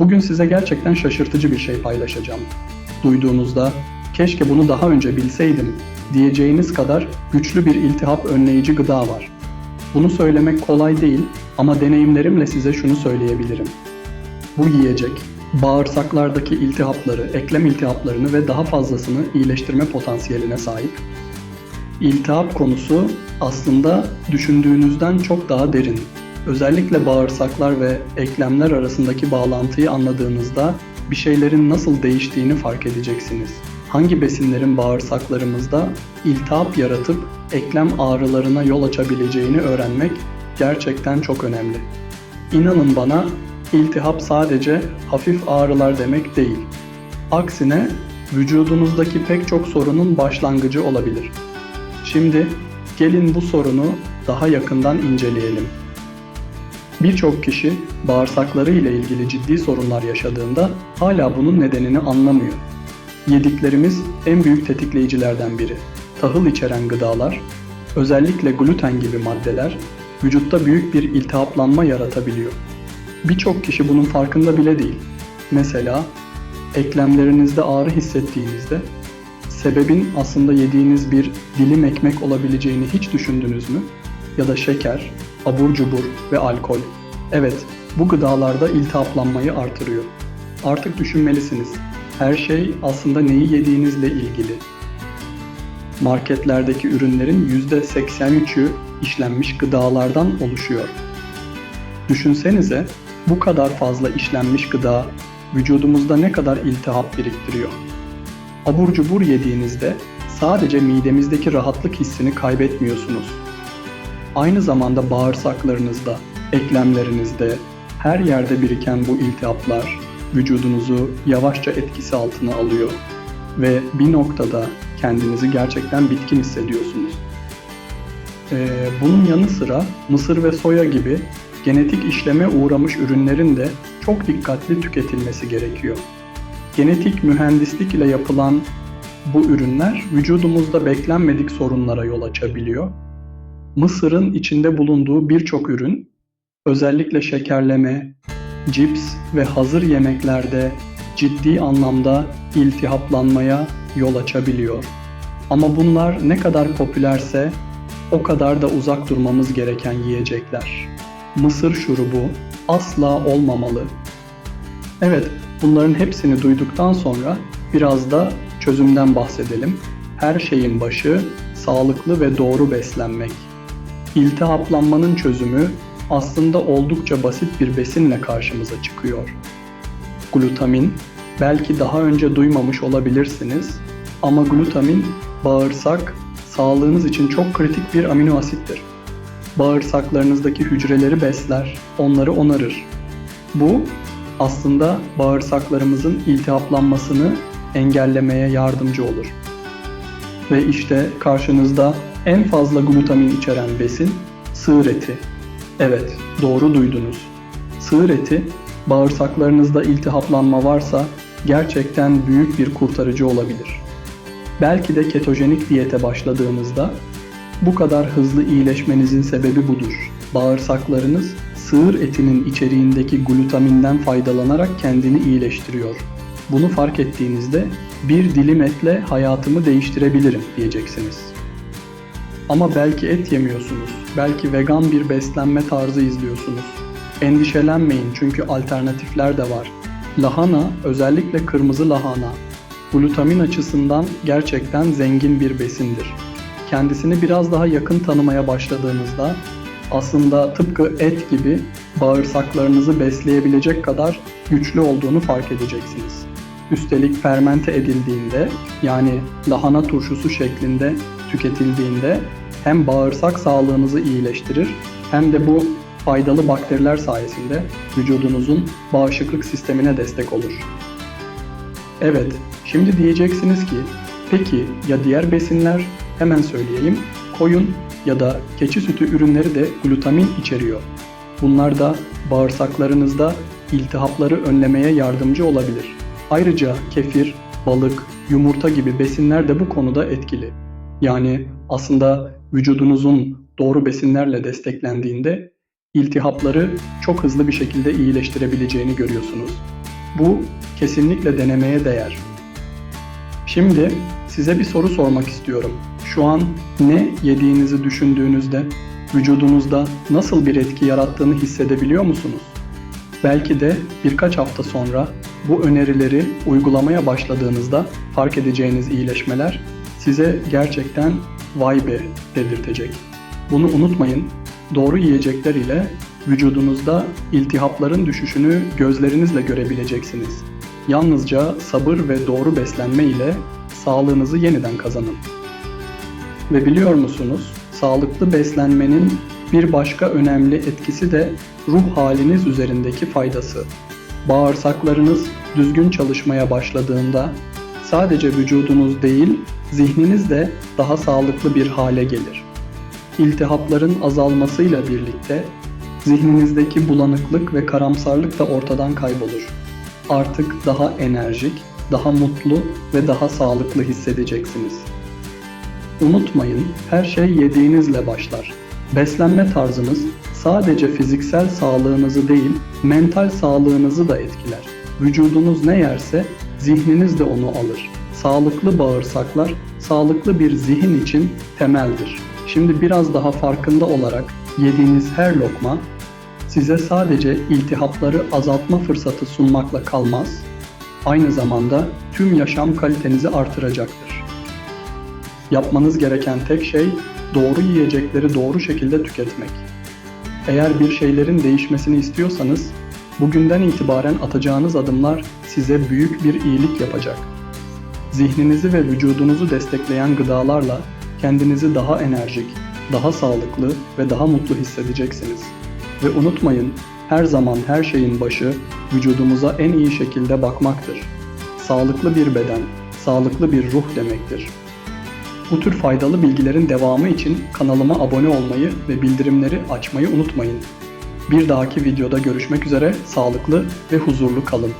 Bugün size gerçekten şaşırtıcı bir şey paylaşacağım. Duyduğunuzda keşke bunu daha önce bilseydim diyeceğiniz kadar güçlü bir iltihap önleyici gıda var. Bunu söylemek kolay değil ama deneyimlerimle size şunu söyleyebilirim. Bu yiyecek bağırsaklardaki iltihapları, eklem iltihaplarını ve daha fazlasını iyileştirme potansiyeline sahip. İltihap konusu aslında düşündüğünüzden çok daha derin. Özellikle bağırsaklar ve eklemler arasındaki bağlantıyı anladığınızda bir şeylerin nasıl değiştiğini fark edeceksiniz. Hangi besinlerin bağırsaklarımızda iltihap yaratıp eklem ağrılarına yol açabileceğini öğrenmek gerçekten çok önemli. İnanın bana iltihap sadece hafif ağrılar demek değil. Aksine vücudunuzdaki pek çok sorunun başlangıcı olabilir. Şimdi gelin bu sorunu daha yakından inceleyelim. Birçok kişi bağırsakları ile ilgili ciddi sorunlar yaşadığında hala bunun nedenini anlamıyor. Yediklerimiz en büyük tetikleyicilerden biri. Tahıl içeren gıdalar, özellikle gluten gibi maddeler vücutta büyük bir iltihaplanma yaratabiliyor. Birçok kişi bunun farkında bile değil. Mesela eklemlerinizde ağrı hissettiğinizde sebebin aslında yediğiniz bir dilim ekmek olabileceğini hiç düşündünüz mü? Ya da şeker, abur cubur ve alkol. Evet, bu gıdalarda iltihaplanmayı artırıyor. Artık düşünmelisiniz. Her şey aslında neyi yediğinizle ilgili. Marketlerdeki ürünlerin %83'ü işlenmiş gıdalardan oluşuyor. Düşünsenize bu kadar fazla işlenmiş gıda vücudumuzda ne kadar iltihap biriktiriyor. Abur cubur yediğinizde sadece midemizdeki rahatlık hissini kaybetmiyorsunuz. Aynı zamanda bağırsaklarınızda, eklemlerinizde, her yerde biriken bu iltihaplar vücudunuzu yavaşça etkisi altına alıyor ve bir noktada kendinizi gerçekten bitkin hissediyorsunuz. Ee, bunun yanı sıra mısır ve soya gibi genetik işleme uğramış ürünlerin de çok dikkatli tüketilmesi gerekiyor. Genetik mühendislik ile yapılan bu ürünler vücudumuzda beklenmedik sorunlara yol açabiliyor. Mısırın içinde bulunduğu birçok ürün, özellikle şekerleme, cips ve hazır yemeklerde ciddi anlamda iltihaplanmaya yol açabiliyor. Ama bunlar ne kadar popülerse o kadar da uzak durmamız gereken yiyecekler. Mısır şurubu asla olmamalı. Evet, bunların hepsini duyduktan sonra biraz da çözümden bahsedelim. Her şeyin başı sağlıklı ve doğru beslenmek. İltihaplanmanın çözümü aslında oldukça basit bir besinle karşımıza çıkıyor. Glutamin, belki daha önce duymamış olabilirsiniz ama glutamin bağırsak sağlığınız için çok kritik bir amino asittir. Bağırsaklarınızdaki hücreleri besler, onları onarır. Bu aslında bağırsaklarımızın iltihaplanmasını engellemeye yardımcı olur. Ve işte karşınızda en fazla glutamin içeren besin sığır eti. Evet, doğru duydunuz. Sığır eti bağırsaklarınızda iltihaplanma varsa gerçekten büyük bir kurtarıcı olabilir. Belki de ketojenik diyete başladığınızda bu kadar hızlı iyileşmenizin sebebi budur. Bağırsaklarınız sığır etinin içeriğindeki glutaminden faydalanarak kendini iyileştiriyor. Bunu fark ettiğinizde bir dilim etle hayatımı değiştirebilirim diyeceksiniz. Ama belki et yemiyorsunuz. Belki vegan bir beslenme tarzı izliyorsunuz. Endişelenmeyin çünkü alternatifler de var. Lahana, özellikle kırmızı lahana, glutamin açısından gerçekten zengin bir besindir. Kendisini biraz daha yakın tanımaya başladığınızda aslında tıpkı et gibi bağırsaklarınızı besleyebilecek kadar güçlü olduğunu fark edeceksiniz. Üstelik fermente edildiğinde yani lahana turşusu şeklinde tüketildiğinde hem bağırsak sağlığınızı iyileştirir hem de bu faydalı bakteriler sayesinde vücudunuzun bağışıklık sistemine destek olur. Evet, şimdi diyeceksiniz ki peki ya diğer besinler? Hemen söyleyeyim. Koyun ya da keçi sütü ürünleri de glutamin içeriyor. Bunlar da bağırsaklarınızda iltihapları önlemeye yardımcı olabilir. Ayrıca kefir, balık, yumurta gibi besinler de bu konuda etkili. Yani aslında vücudunuzun doğru besinlerle desteklendiğinde iltihapları çok hızlı bir şekilde iyileştirebileceğini görüyorsunuz. Bu kesinlikle denemeye değer. Şimdi size bir soru sormak istiyorum. Şu an ne yediğinizi düşündüğünüzde vücudunuzda nasıl bir etki yarattığını hissedebiliyor musunuz? Belki de birkaç hafta sonra bu önerileri uygulamaya başladığınızda fark edeceğiniz iyileşmeler size gerçekten vay be dedirtecek. Bunu unutmayın. Doğru yiyecekler ile vücudunuzda iltihapların düşüşünü gözlerinizle görebileceksiniz. Yalnızca sabır ve doğru beslenme ile sağlığınızı yeniden kazanın. Ve biliyor musunuz, sağlıklı beslenmenin bir başka önemli etkisi de ruh haliniz üzerindeki faydası. Bağırsaklarınız düzgün çalışmaya başladığında sadece vücudunuz değil, zihniniz de daha sağlıklı bir hale gelir. İltihapların azalmasıyla birlikte zihninizdeki bulanıklık ve karamsarlık da ortadan kaybolur. Artık daha enerjik, daha mutlu ve daha sağlıklı hissedeceksiniz. Unutmayın, her şey yediğinizle başlar. Beslenme tarzınız sadece fiziksel sağlığınızı değil, mental sağlığınızı da etkiler. Vücudunuz ne yerse zihniniz de onu alır. Sağlıklı bağırsaklar, sağlıklı bir zihin için temeldir. Şimdi biraz daha farkında olarak yediğiniz her lokma size sadece iltihapları azaltma fırsatı sunmakla kalmaz, aynı zamanda tüm yaşam kalitenizi artıracaktır. Yapmanız gereken tek şey doğru yiyecekleri doğru şekilde tüketmek. Eğer bir şeylerin değişmesini istiyorsanız, bugünden itibaren atacağınız adımlar size büyük bir iyilik yapacak. Zihninizi ve vücudunuzu destekleyen gıdalarla kendinizi daha enerjik, daha sağlıklı ve daha mutlu hissedeceksiniz. Ve unutmayın, her zaman her şeyin başı vücudumuza en iyi şekilde bakmaktır. Sağlıklı bir beden, sağlıklı bir ruh demektir. Bu tür faydalı bilgilerin devamı için kanalıma abone olmayı ve bildirimleri açmayı unutmayın. Bir dahaki videoda görüşmek üzere sağlıklı ve huzurlu kalın.